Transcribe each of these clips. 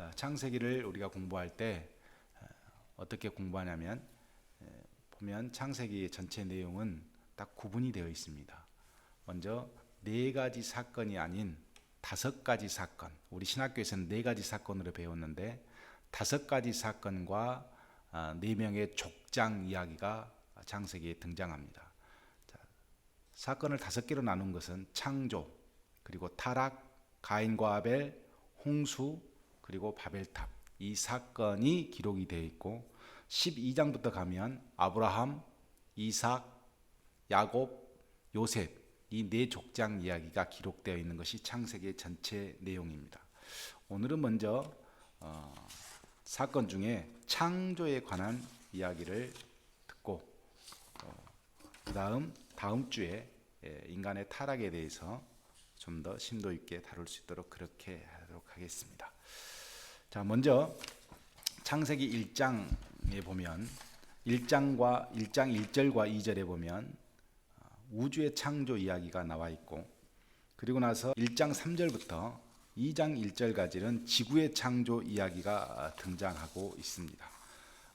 어, 창세기를 우리가 공부할 때 어, 어떻게 공부하냐면 에, 보면 창세기 전체 내용은 딱 구분이 되어 있습니다. 먼저 네 가지 사건이 아닌 다섯 가지 사건. 우리 신학교에서는 네 가지 사건으로 배웠는데 다섯 가지 사건과 아, 네 명의 족장 이야기가 창세기에 등장합니다. 자, 사건을 다섯 개로 나눈 것은 창조, 그리고 타락, 가인과 아벨, 홍수, 그리고 바벨탑. 이 사건이 기록이 되어 있고 12장부터 가면 아브라함, 이삭, 야곱, 요셉 이 네 족장 이야기가 기록되어 있는 것이 창세기의 전체 내용입니다. 오늘은 먼저 어, 사건 중에 창조에 관한 이야기를 듣고 어, 그다음 다음 주에 예, 인간의 타락에 대해서 좀 더 심도 있게 다룰 수 있도록 그렇게 하도록 하겠습니다. 자, 먼저 창세기 1장에 보면 1장과 1장 1절과 2절에 보면 어, 우주의 창조 이야기가 나와 있고 그리고 나서 1장 3절부터 2장 1절까지는 지구의 창조 이야기가 등장하고 있습니다.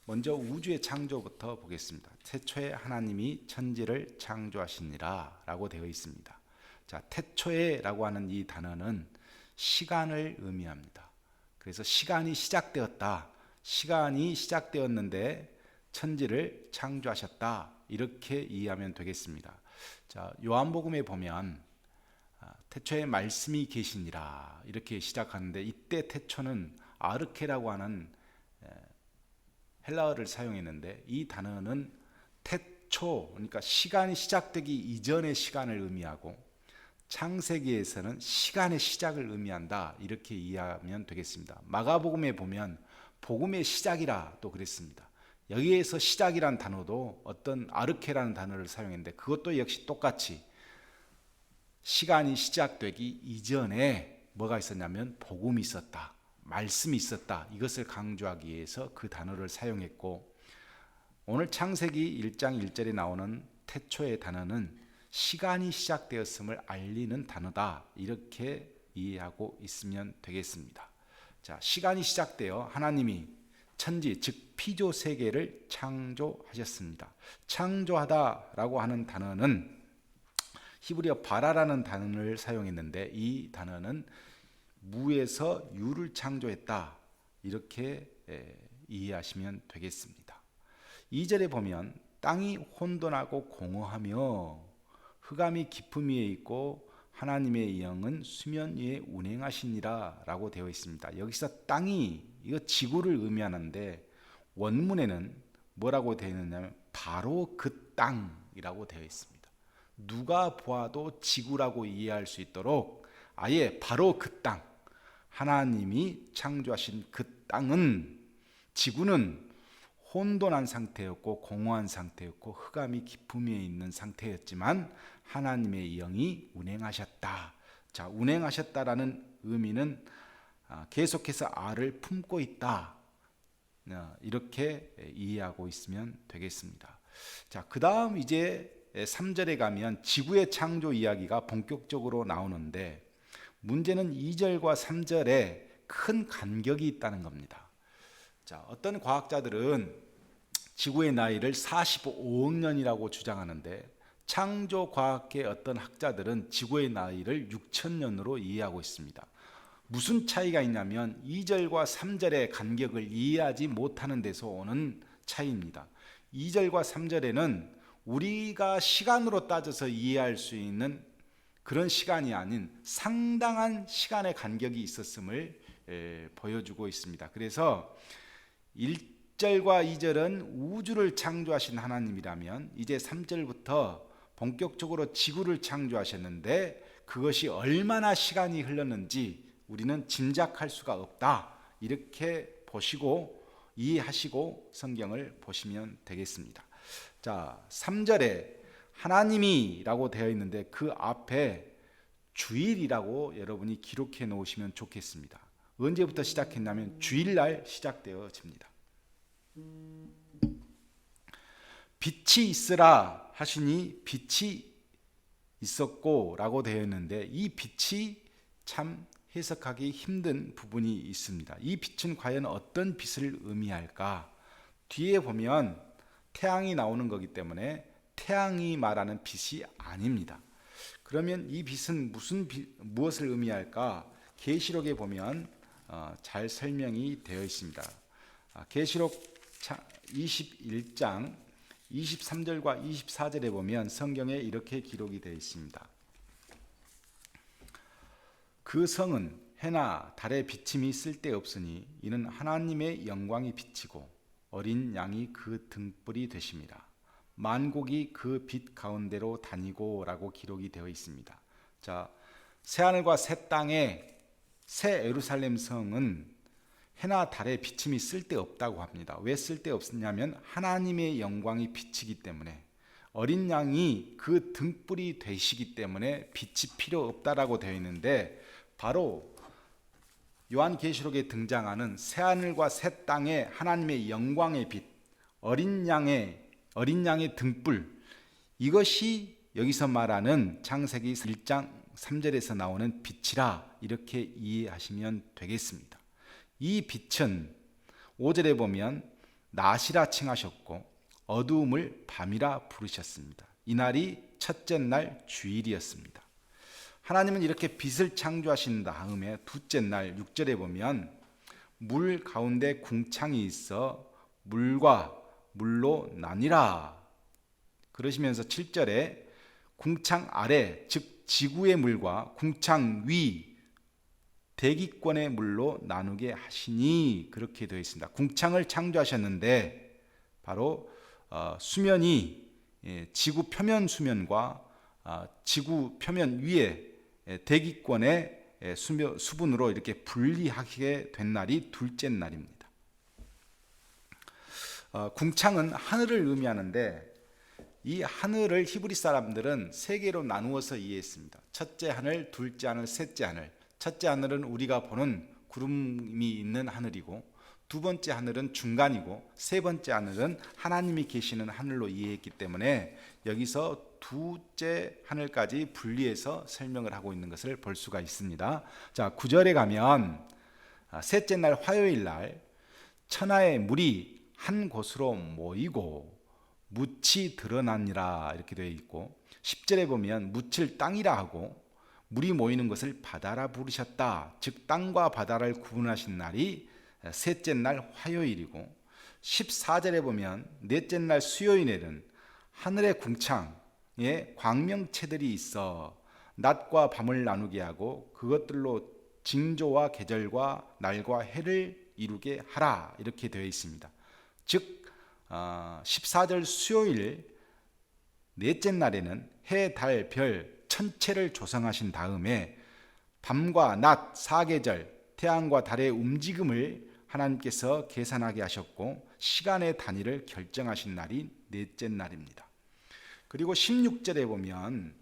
먼저 우주의 창조부터 보겠습니다. 태초에 하나님이 천지를 창조하시니라라고 되어 있습니다. 자, 태초에라고 하는 이 단어는 시간을 의미합니다. 그래서 시간이 시작되었다. 시간이 시작되었는데 천지를 창조하셨다. 이렇게 이해하면 되겠습니다. 자, 요한복음에 보면 아, 태초에 말씀이 계시니라 이렇게 시작하는데 이때 태초는 아르케라고 하는 에, 헬라어를 사용했는데 이 단어는 태초 그러니까 시간이 시작되기 이전의 시간을 의미하고 창세기에서는 시간의 시작을 의미한다 이렇게 이해하면 되겠습니다. 마가복음에 보면 복음의 시작이라 또 그랬습니다. 여기에서 시작이란 단어도 어떤 아르케라는 단어를 사용했는데 그것도 역시 똑같이 시간이 시작되기 이전에 뭐가 있었냐면 복음이 있었다. 말씀이 있었다. 이것을 강조하기 위해서 그 단어를 사용했고 오늘 창세기 1장 1절에 나오는 태초의 단어는 시간이 시작되었음을 알리는 단어다. 이렇게 이해하고 있으면 되겠습니다. 자, 시간이 시작되어 하나님이 천지 즉 피조 세계를 창조하셨습니다. 창조하다라고 하는 단어는 히브리어 바라라는 단어를 사용했는데 이 단어는 무에서 유를 창조했다. 이렇게 에, 이해하시면 되겠습니다. 2절에 보면 땅이 혼돈하고 공허하며 흑암이 깊음 위에 있고 하나님의 영은 수면 위에 운행하시니라라고 되어 있습니다. 여기서 땅이 이거 지구를 의미하는데 원문에는 뭐라고 되어 있느냐면 바로 그 땅이라고 되어 있습니다. 누가 보아도 지구라고 이해할 수 있도록 아예 바로 그 땅, 하나님이 창조하신 그 땅은 지구는 혼돈한 상태였고 공허한 상태였고 흑암이 깊음 위에 있는 상태였지만 하나님의 영이 운행하셨다. 자, 운행하셨다라는 의미는 아, 계속해서 알을 품고 있다. 어, 이렇게 이해하고 있으면 되겠습니다. 자, 그 다음 이제 3절에 가면 지구의 창조 이야기가 본격적으로 나오는데 문제는 2절과 3절에 큰 간격이 있다는 겁니다. 자, 어떤 과학자들은 지구의 나이를 45억 년이라고 주장하는데 창조 과학계 어떤 학자들은 지구의 나이를 6천 년으로 이해하고 있습니다. 무슨 차이가 있냐면 2절과 3절의 간격을 이해하지 못하는 데서 오는 차이입니다. 2절과 3절에는 우리가 시간으로 따져서 이해할 수 있는 그런 시간이 아닌 상당한 시간의 간격이 있었음을 에, 보여주고 있습니다. 그래서 1절과 2절은 우주를 창조하신 하나님이라면 이제 3절부터 본격적으로 지구를 창조하셨는데 그것이 얼마나 시간이 흘렀는지 우리는 짐작할 수가 없다. 이렇게 보시고 이해하시고 성경을 보시면 되겠습니다. 자, 3절에 하나님이라고 되어 있는데 그 앞에 주일이라고 여러분이 기록해 놓으시면 좋겠습니다. 언제부터 시작했냐면 주일날 시작되어집니다. 빛이 있으라 하시니 빛이 있었고라고 되어 있는데 이 빛이 참 해석하기 힘든 부분이 있습니다. 이 빛은 과연 어떤 빛을 의미할까? 뒤에 보면 태양이 나오는 거기 때문에 태양이 말하는 빛이 아닙니다. 그러면 이 빛은 무슨 빛, 무엇을 의미할까? 계시록에 보면 어, 잘 설명이 되어 있습니다. 아, 계시록 21장 23절과 24절에 보면 성경에 이렇게 기록이 되어 있습니다. 그 성은 해나 달의 비침이 쓸데없으니 이는 하나님의 영광이 비치고 어린 양이 그 등불이 되십니다. 만국이 그 빛 가운데로 다니고라고 기록이 되어 있습니다. 자, 새 하늘과 새 땅에 새 예루살렘 성은 해나 달의 비침이 쓸데없다고 합니다. 왜 쓸데없냐면 하나님의 영광이 비치기 때문에 어린 양이 그 등불이 되시기 때문에 빛이 필요 없다라고 되어 있는데 바로 요한계시록에 등장하는 새 하늘과 새 땅의 하나님의 영광의 빛, 어린 양의 어린 양의 등불 이것이 여기서 말하는 창세기 1장 3절에서 나오는 빛이라 이렇게 이해하시면 되겠습니다. 이 빛은 5절에 보면 낮이라 칭하셨고 어두움을 밤이라 부르셨습니다. 이날이 첫째 날 주일이었습니다. 하나님은 이렇게 빛을 창조하신 다음에 둘째 날 6절에 보면 물 가운데 궁창이 있어 물과 물로 나뉘라. 그러시면서 7절에 궁창 아래 즉 지구의 물과 궁창 위 대기권의 물로 나누게 하시니 그렇게 되어 있습니다. 궁창을 창조하셨는데 바로 어, 수면이 예, 지구 표면 수면과 어, 지구 표면 위에 예, 대기권의 예, 수분으로 이렇게 분리하게 된 날이 둘째 날입니다. 어, 궁창은 하늘을 의미하는데 이 하늘을 히브리 사람들은 세 개로 나누어서 이해했습니다. 첫째 하늘, 둘째 하늘, 셋째 하늘. 첫째 하늘은 우리가 보는 구름이 있는 하늘이고 두 번째 하늘은 중간이고 세 번째 하늘은 하나님이 계시는 하늘로 이해했기 때문에 여기서 두째 하늘까지 분리해서 설명을 하고 있는 것을 볼 수가 있습니다. 자, 9절에 가면 아, 셋째 날 화요일 날 천하의 물이 한 곳으로 모이고 묻이 드러나니라 이렇게 되어 있고 10절에 보면 묻을 땅이라 하고 물이 모이는 것을 바다라 부르셨다. 즉 땅과 바다를 구분하신 날이 셋째 날 화요일이고 14절에 보면 넷째 날 수요일에는 하늘의 궁창에 광명체들이 있어 낮과 밤을 나누게 하고 그것들로 징조와 계절과 날과 해를 이루게 하라 이렇게 되어 있습니다. 즉 14절 어, 수요일 넷째 날에는 해, 달, 별, 천체를 조성하신 다음에 밤과 낮 사계절 태양과 달의 움직임을 하나님께서 계산하게 하셨고 시간의 단위를 결정하신 날이 넷째 날입니다. 그리고 16절에 보면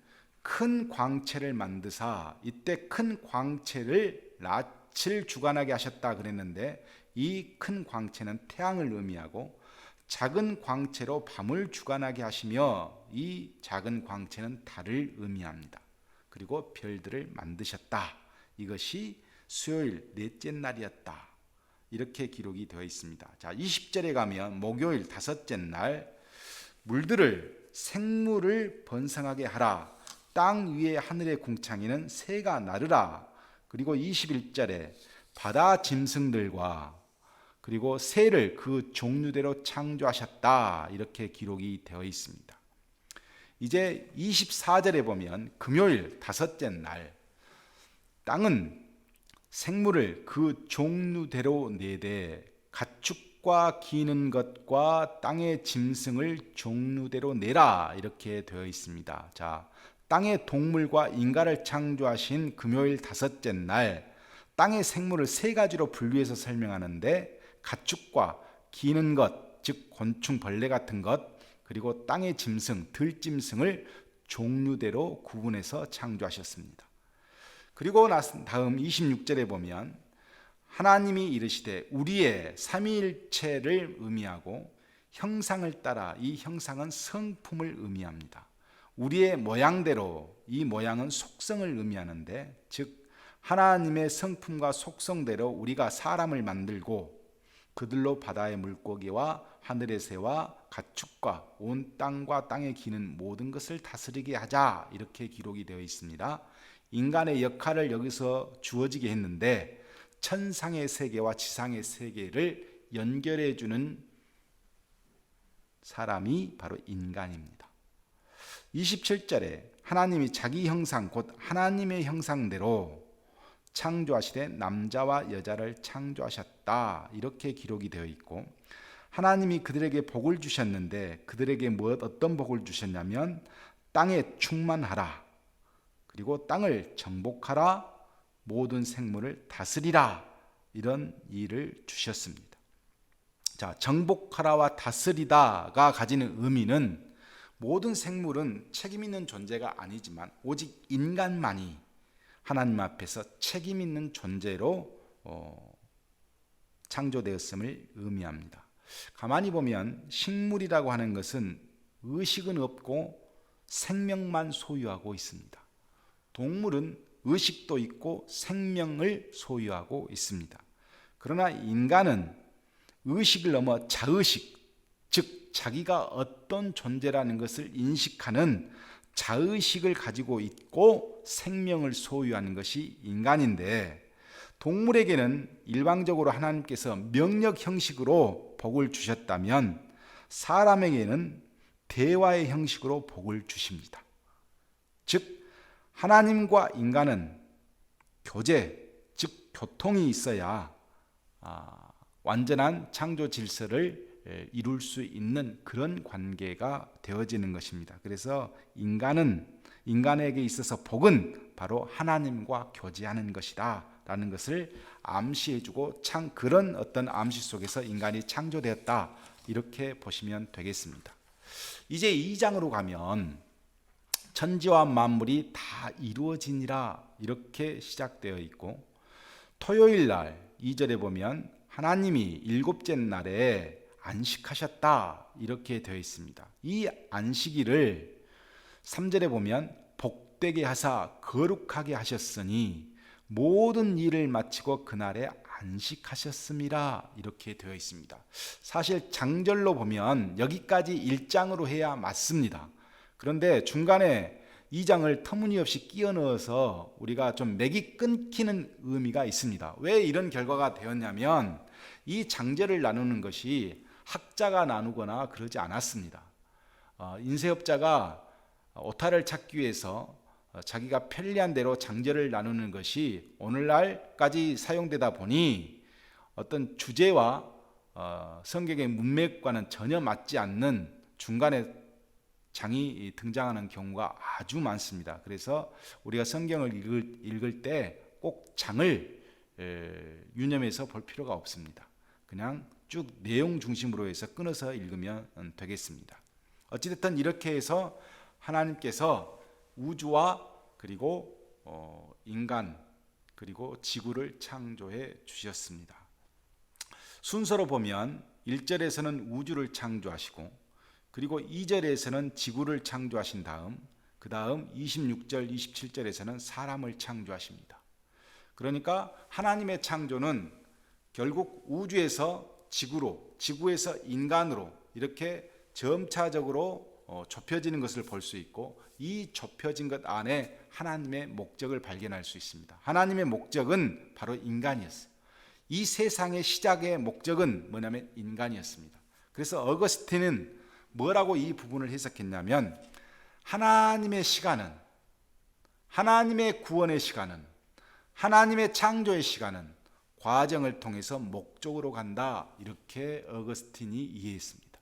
큰 광채를 만드사 이때 큰 광채를 낯을 주관하게 하셨다 그랬는데 이 큰 광채는 태양을 의미하고 작은 광채로 밤을 주관하게 하시며 이 작은 광채는 달을 의미합니다. 그리고 별들을 만드셨다. 이것이 수요일 넷째 날이었다. 이렇게 기록이 되어 있습니다. 자, 20절에 가면 목요일 다섯째 날 물들을 생물을 번성하게 하라. 땅 위에 하늘의 궁창에는 새가 나르라. 그리고 21절에 바다 짐승들과 그리고 새를 그 종류대로 창조하셨다. 이렇게 기록이 되어 있습니다. 이제 24절에 보면 금요일 다섯째 날 땅은 생물을 그 종류대로 내되 가축과 기는 것과 땅의 짐승을 종류대로 내라 이렇게 되어 있습니다. 자, 땅의 동물과 인간을 창조하신 금요일 다섯째 날 땅의 생물을 세 가지로 분류해서 설명하는데 가축과 기는 것, 즉 곤충, 벌레 같은 것, 그리고 땅의 짐승, 들짐승을 종류대로 구분해서 창조하셨습니다. 그리고 다음 26절에 보면 하나님이 이르시되 우리의 삼위일체를 의미하고 형상을 따라 이 형상은 성품을 의미합니다. 우리의 모양대로 이 모양은 속성을 의미하는데 즉 하나님의 성품과 속성대로 우리가 사람을 만들고 그들로 바다의 물고기와 하늘의 새와 가축과 온 땅과 땅에 기는 모든 것을 다스리게 하자 이렇게 기록이 되어 있습니다. 인간의 역할을 여기서 주어지게 했는데 천상의 세계와 지상의 세계를 연결해 주는 사람이 바로 인간입니다. 27절에 하나님이 자기 형상 곧 하나님의 형상대로 창조하시되 남자와 여자를 창조하셨다. 이렇게 기록이 되어 있고 하나님이 그들에게 복을 주셨는데 그들에게 무엇 어떤 복을 주셨냐면 땅에 충만하라. 그리고 땅을 정복하라. 모든 생물을 다스리라. 이런 일을 주셨습니다. 자, 정복하라와 다스리다가 가지는 의미는 모든 생물은 책임 있는 존재가 아니지만 오직 인간만이 하나님 앞에서 책임 있는 존재로 어, 창조되었음을 의미합니다. 가만히 보면 식물이라고 하는 것은 의식은 없고 생명만 소유하고 있습니다. 동물은 의식도 있고 생명을 소유하고 있습니다. 그러나 인간은 의식을 넘어 자의식, 즉 자기가 어떤 존재라는 것을 인식하는 자의식을 가지고 있고 생명을 소유하는 것이 인간인데 동물에게는 일방적으로 하나님께서 명력 형식으로 복을 주셨다면 사람에게는 대화의 형식으로 복을 주십니다. 즉 하나님과 인간은 교제, 즉 교통이 있어야 아, 완전한 창조 질서를 이룰 수 있는 그런 관계가 되어지는 것입니다. 그래서 인간은 인간에게 있어서 복은 바로 하나님과 교제하는 것이다. 라는 것을 암시해주고 참 그런 어떤 암시 속에서 인간이 창조되었다. 이렇게 보시면 되겠습니다. 이제 2장으로 가면 천지와 만물이 다 이루어지니라 이렇게 시작되어 있고 토요일 날 2절에 보면 하나님이 일곱째 날에 안식하셨다 이렇게 되어 있습니다. 이 안식일을 3절에 보면 복되게 하사 거룩하게 하셨으니 모든 일을 마치고 그날에 안식하셨습니다. 이렇게 되어 있습니다. 사실 장절로 보면 여기까지 1장으로 해야 맞습니다. 그런데 중간에 2장을 터무니없이 끼워 넣어서 우리가 좀 맥이 끊기는 의미가 있습니다. 왜 이런 결과가 되었냐면 이 장절을 나누는 것이 학자가 나누거나 그러지 않았습니다. 어, 인쇄업자가 오타를 찾기 위해서 어, 자기가 편리한 대로 장절을 나누는 것이 오늘날까지 사용되다 보니 어떤 주제와 어, 성경의 문맥과는 전혀 맞지 않는 중간에 장이 등장하는 경우가 아주 많습니다. 그래서 우리가 성경을 읽을, 읽을 때 꼭 장을 유념해서 볼 필요가 없습니다. 그냥 쭉 내용 중심으로 해서 끊어서 읽으면 되겠습니다. 어찌됐든 이렇게 해서 하나님께서 우주와 그리고 어, 인간 그리고 지구를 창조해 주셨습니다. 순서로 보면 1절에서는 우주를 창조하시고 그리고 2절에서는 지구를 창조하신 다음 그 다음 26절 27절에서는 사람을 창조하십니다. 그러니까 하나님의 창조는 결국 우주에서 지구로 지구에서 인간으로 이렇게 점차적으로 어, 좁혀지는 것을 볼 수 있고 이 좁혀진 것 안에 하나님의 목적을 발견할 수 있습니다. 하나님의 목적은 바로 인간이었어요. 이 세상의 시작의 목적은 뭐냐면 인간이었습니다. 그래서 어거스틴은 뭐라고 이 부분을 해석했냐면 하나님의 시간은 하나님의 구원의 시간은 하나님의 창조의 시간은 과정을 통해서 목적으로 간다. 이렇게 어거스틴이 이해했습니다.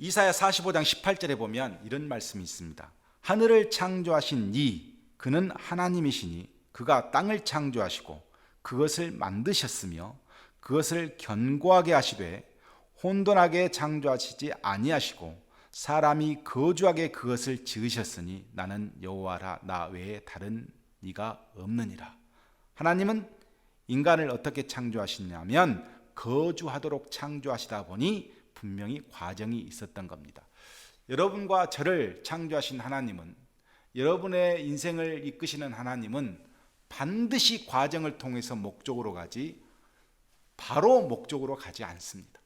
이사야 45장 18절에 보면 이런 말씀이 있습니다. 하늘을 창조하신 이 그는 하나님이시니 그가 땅을 창조하시고 그것을 만드셨으며 그것을 견고하게 하시되 혼돈하게 창조하시지 아니하시고 사람이 거주하게 그것을 지으셨으니 나는 여호와라 나 외에 다른 이가 없느니라. 하나님은 인간을 어떻게 창조하시냐면 거주하도록 창조하시다 보니 분명히 과정이 있었던 겁니다. 여러분과 저를 창조하신 하나님은 여러분의 인생을 이끄시는 하나님은 반드시 과정을 통해서 목적으로 가지 바로 목적으로 가지 않습니다.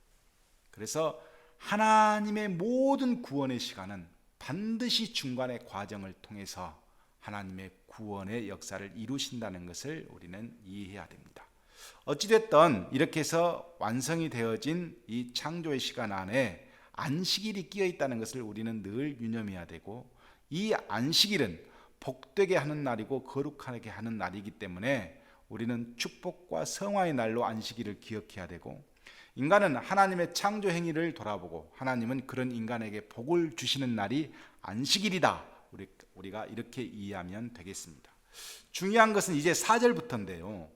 그래서 하나님의 모든 구원의 시간은 반드시 중간의 과정을 통해서 하나님의 구원의 역사를 이루신다는 것을 우리는 이해해야 됩니다. 어찌됐든 이렇게 해서 완성이 되어진 이 창조의 시간 안에 안식일이 끼어 있다는 것을 우리는 늘 유념해야 되고 이 안식일은 복되게 하는 날이고 거룩하게 하는 날이기 때문에 우리는 축복과 성화의 날로 안식일을 기억해야 되고 인간은 하나님의 창조 행위를 돌아보고 하나님은 그런 인간에게 복을 주시는 날이 안식일이다. 우리 우리가 이렇게 이해하면 되겠습니다. 중요한 것은 이제 4절부터인데요.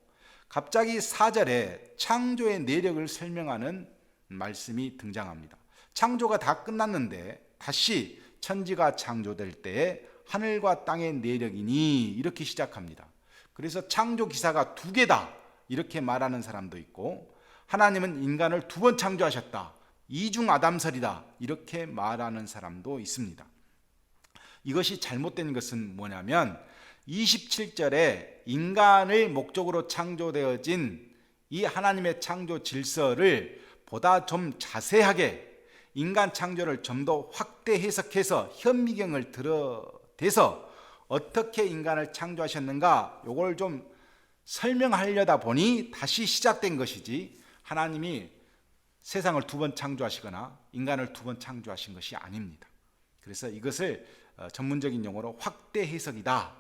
갑자기 4절에 창조의 내력을 설명하는 말씀이 등장합니다. 창조가 다 끝났는데 다시 천지가 창조될 때에 하늘과 땅의 내력이니 이렇게 시작합니다. 그래서 창조 기사가 두 개다 이렇게 말하는 사람도 있고 하나님은 인간을 두 번 창조하셨다. 이중 아담설이다. 이렇게 말하는 사람도 있습니다. 이것이 잘못된 것은 뭐냐면 27절에 인간을 목적으로 창조되어진 이 하나님의 창조 질서를 보다 좀 자세하게 인간 창조를 좀 더 확대 해석해서 현미경을 들어대서 어떻게 인간을 창조하셨는가 요걸 좀 설명하려다 보니 다시 시작된 것이지 하나님이 세상을 두 번 창조하시거나 인간을 두 번 창조하신 것이 아닙니다. 그래서 이것을 어, 전문적인 용어로 확대 해석이다.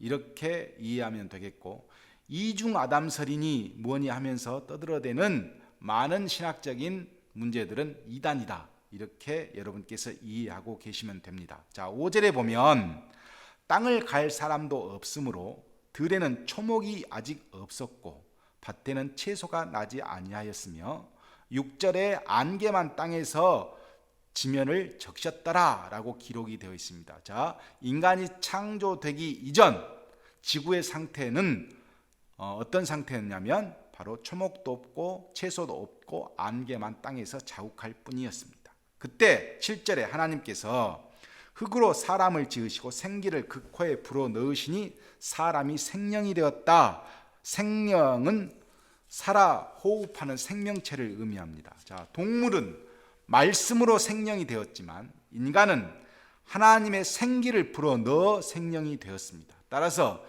이렇게 이해하면 되겠고 이중 아담설이니 뭐니 하면서 떠들어대는 많은 신학적인 문제들은 이단이다. 이렇게 여러분께서 이해하고 계시면 됩니다. 자, 5절에 보면 땅을 갈 사람도 없으므로 들에는 초목이 아직 없었고 밭에는 채소가 나지 아니하였으며 6절에 안개만 땅에서 지면을 적셨더라라고 기록이 되어 있습니다. 자, 인간이 창조되기 이전 지구의 상태는 어, 어떤 상태였냐면 바로 초목도 없고 채소도 없고 안개만 땅에서 자욱할 뿐이었습니다. 그때 7절에 하나님께서 흙으로 사람을 지으시고 생기를 그 코에 불어 넣으시니 사람이 생명이 되었다. 생명은 살아 호흡하는 생명체를 의미합니다. 자, 동물은 말씀으로 생명이 되었지만 인간은 하나님의 생기를 불어 넣어 생명이 되었습니다. 따라서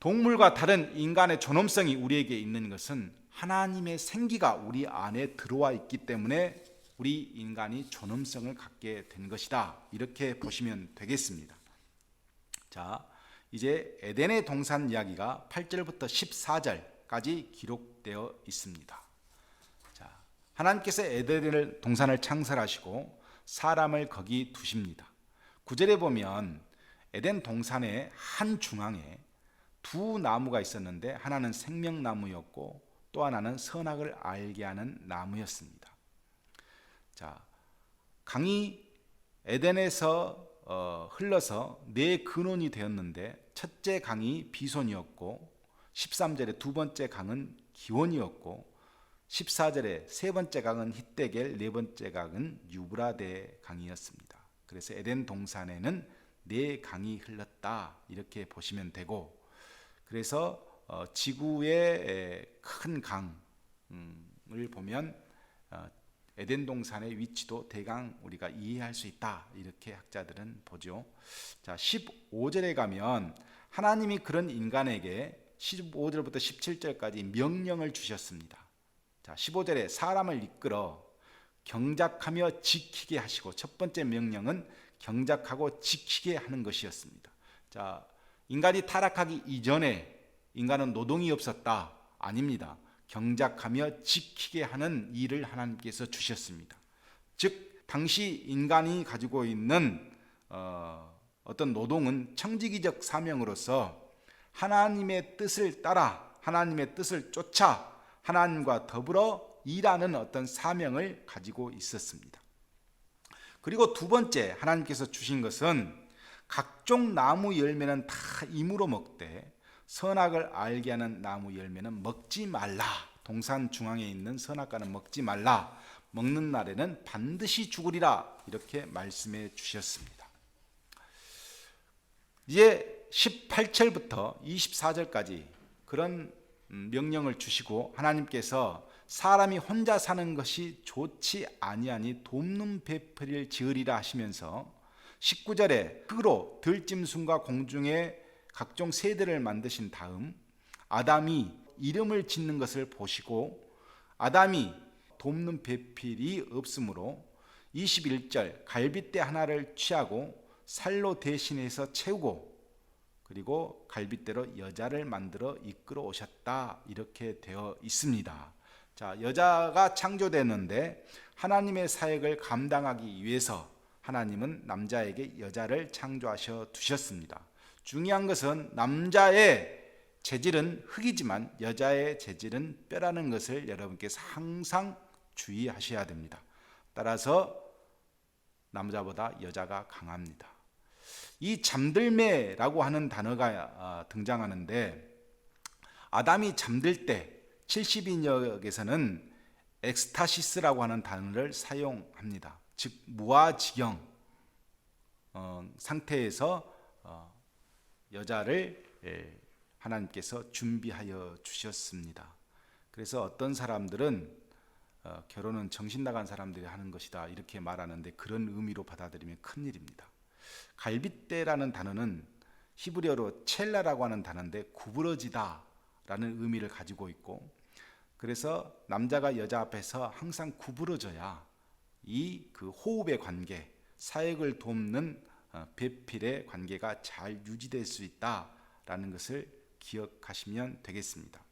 동물과 다른 인간의 존엄성이 우리에게 있는 것은 하나님의 생기가 우리 안에 들어와 있기 때문에 우리 인간이 존엄성을 갖게 된 것이다. 이렇게 보시면 되겠습니다. 자, 이제 에덴의 동산 이야기가 8절부터 14절까지 기록되어 있습니다. 자, 하나님께서 에덴을 동산을 창설하시고 사람을 거기 두십니다. 9절에 보면 에덴 동산의 한 중앙에 두 나무가 있었는데 하나는 생명나무였고 또 하나는 선악을 알게 하는 나무였습니다. 자, 강이 에덴에서 어, 흘러서 네 근원이 되었는데 첫째 강이 비손이었고 13절에 두 번째 강은 기원이었고 14절에 세 번째 강은 히데겔, 네 번째 강은 유브라데 강이었습니다. 그래서 에덴 동산에는 네 강이 흘렀다 이렇게 보시면 되고 그래서 어, 지구의 큰 강을 보면 어, 에덴 동산의 위치도 대강 우리가 이해할 수 있다 이렇게 학자들은 보죠. 자 15절에 가면 하나님이 그런 인간에게 15절부터 17절까지 명령을 주셨습니다. 자 15절에 사람을 이끌어 경작하며 지키게 하시고 첫 번째 명령은 경작하고 지키게 하는 것이었습니다. 자 인간이 타락하기 이전에 인간은 노동이 없었다. 아닙니다. 경작하며 지키게 하는 일을 하나님께서 주셨습니다. 즉 당시 인간이 가지고 있는 어, 어떤 노동은 청지기적 사명으로서 하나님의 뜻을 따라 하나님의 뜻을 쫓아 하나님과 더불어 일하는 어떤 사명을 가지고 있었습니다. 그리고 두 번째 하나님께서 주신 것은 각종 나무 열매는 다 임으로 먹되 선악을 알게 하는 나무 열매는 먹지 말라. 동산 중앙에 있는 선악과는 먹지 말라. 먹는 날에는 반드시 죽으리라. 이렇게 말씀해 주셨습니다. 이제 18절부터 24절까지 그런 음, 명령을 주시고 하나님께서 사람이 혼자 사는 것이 좋지 아니하니 돕는 베풀이를 지으리라 하시면서 19절에 흙으로 들짐승과 공중의 각종 새들을 만드신 다음 아담이 이름을 짓는 것을 보시고 아담이 돕는 배필이 없으므로 21절 갈빗대 하나를 취하고 살로 대신해서 채우고 그리고 갈빗대로 여자를 만들어 이끌어 오셨다 이렇게 되어 있습니다. 자, 여자가 창조되는데 하나님의 사역을 감당하기 위해서 하나님은 남자에게 여자를 창조하셔 두셨습니다. 중요한 것은 남자의 재질은 흙이지만 여자의 재질은 뼈라는 것을 여러분께서 항상 주의하셔야 됩니다. 따라서 남자보다 여자가 강합니다. 이 잠들매라고 하는 단어가 어, 등장하는데 아담이 잠들 때 70인역에서는 엑스타시스라고 하는 단어를 사용합니다. 즉 무아지경 어, 상태에서 어, 여자를 예, 하나님께서 준비하여 주셨습니다. 그래서 어떤 사람들은 어, 결혼은 정신 나간 사람들이 하는 것이다 이렇게 말하는데 그런 의미로 받아들이면 큰 일입니다. 갈빗대라는 단어는 히브리어로 첼라라고 하는 단어인데 구부러지다라는 의미를 가지고 있고 그래서 남자가 여자 앞에서 항상 구부러져야 이 그 호흡의 관계, 사역을 돕는 어, 배필의 관계가 잘 유지될 수 있다라는 것을 기억하시면 되겠습니다.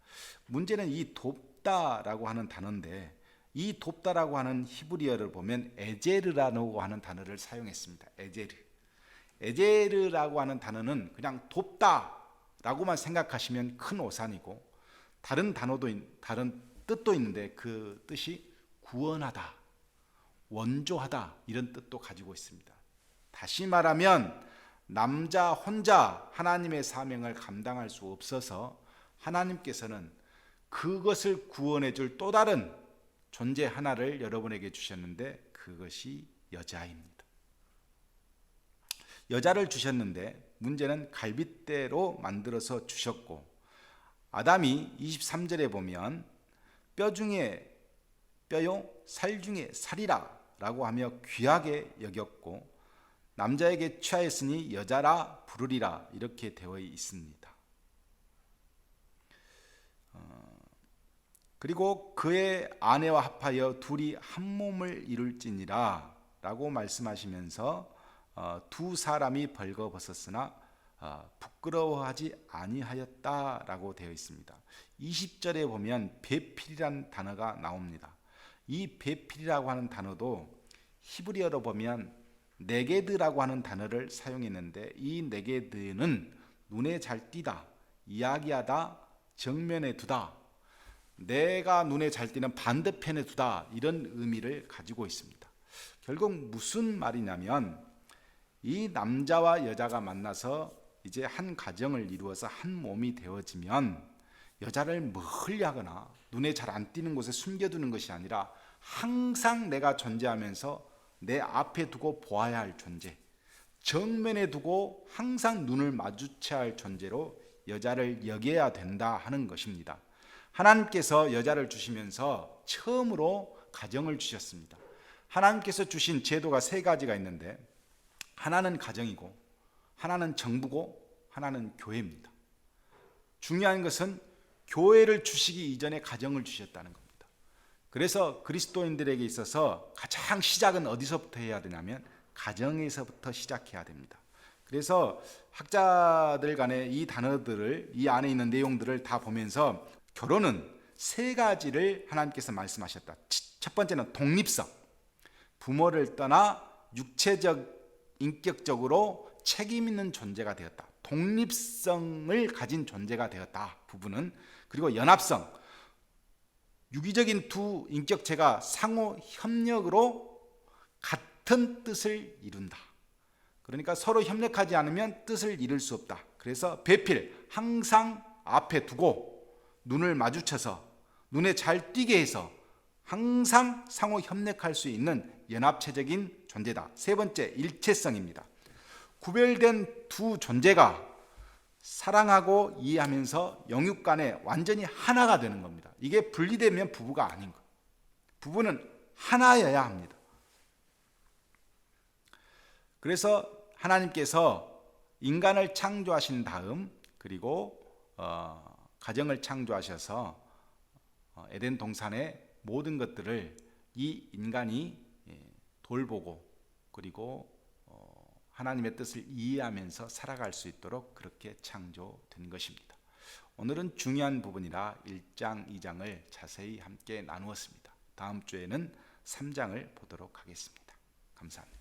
문제는 이 돕다라고 하는 단어인데 이 돕다라고 하는 히브리어를 보면 에제르라고 하는 단어를 사용했습니다. 에제르. 에제르라고 하는 단어는 그냥 돕다라고만 생각하시면 큰 오산이고 다른 단어도 다른 뜻도 있는데 그 뜻이 구원하다, 원조하다 이런 뜻도 가지고 있습니다. 다시 말하면 남자 혼자 하나님의 사명을 감당할 수 없어서 하나님께서는 그것을 구원해 줄 또 다른 존재 하나를 여러분에게 주셨는데 그것이 여자입니다. 여자를 주셨는데 문제는 갈빗대로 만들어서 주셨고 아담이 23절에 보면 뼈 중에 뼈요 살 중에 살이라라고 하며 귀하게 여겼고 남자에게 취하였으니 여자라 부르리라 이렇게 되어 있습니다. 어, 그리고 그의 아내와 합하여 둘이 한 몸을 이룰지니라 라고 말씀하시면서 어, 두 사람이 벌거벗었으나 어, 부끄러워하지 아니하였다라고 되어 있습니다. 20절에 보면 배필이란 단어가 나옵니다. 이 배필이라고 하는 단어도 히브리어로 보면 네게드라고 하는 단어를 사용했는데 이 네게드는 눈에 잘 띄다, 이야기하다, 정면에 두다, 내가 눈에 잘 띄는 반대편에 두다 이런 의미를 가지고 있습니다. 결국 무슨 말이냐면 이 남자와 여자가 만나서 이제 한 가정을 이루어서 한 몸이 되어지면 여자를 멀리 하거나 눈에 잘 안 띄는 곳에 숨겨두는 것이 아니라 항상 내가 존재하면서 내 앞에 두고 보아야 할 존재, 정면에 두고 항상 눈을 마주쳐야 할 존재로 여자를 여겨야 된다 하는 것입니다. 하나님께서 여자를 주시면서 처음으로 가정을 주셨습니다. 하나님께서 주신 제도가 세 가지가 있는데 하나는 가정이고 하나는 정부고 하나는 교회입니다. 중요한 것은 교회를 주시기 이전에 가정을 주셨다는 겁니다. 그래서 그리스도인들에게 있어서 가장 시작은 어디서부터 해야 되냐면 가정에서부터 시작해야 됩니다. 그래서 학자들 간에 이 단어들을 이 안에 있는 내용들을 다 보면서 결혼은 세 가지를 하나님께서 말씀하셨다. 첫 번째는 독립성. 부모를 떠나 육체적 인격적으로 책임 있는 존재가 되었다. 독립성을 가진 존재가 되었다. 부부는 그리고 연합성. 유기적인 두 인격체가 상호 협력으로 같은 뜻을 이룬다. 그러니까 서로 협력하지 않으면 뜻을 이룰 수 없다. 그래서 배필 항상 앞에 두고 눈을 마주쳐서 눈에 잘 띄게 해서 항상 상호 협력할 수 있는 연합체적인 존재다. 세 번째 일체성입니다. 구별된 두 존재가 사랑하고 이해하면서 영육 간에 완전히 하나가 되는 겁니다. 이게 분리되면 부부가 아닌 거예요. 부부는 하나여야 합니다. 그래서 하나님께서 인간을 창조하신 다음 그리고 어, 가정을 창조하셔서 어, 에덴 동산의 모든 것들을 이 인간이 예, 돌보고 그리고 어, 하나님의 뜻을 이해하면서 살아갈 수 있도록 그렇게 창조된 것입니다. 오늘은 중요한 부분이라 1장, 2장을 자세히 함께 나누었습니다. 다음 주에는 3장을 보도록 하겠습니다. 감사합니다.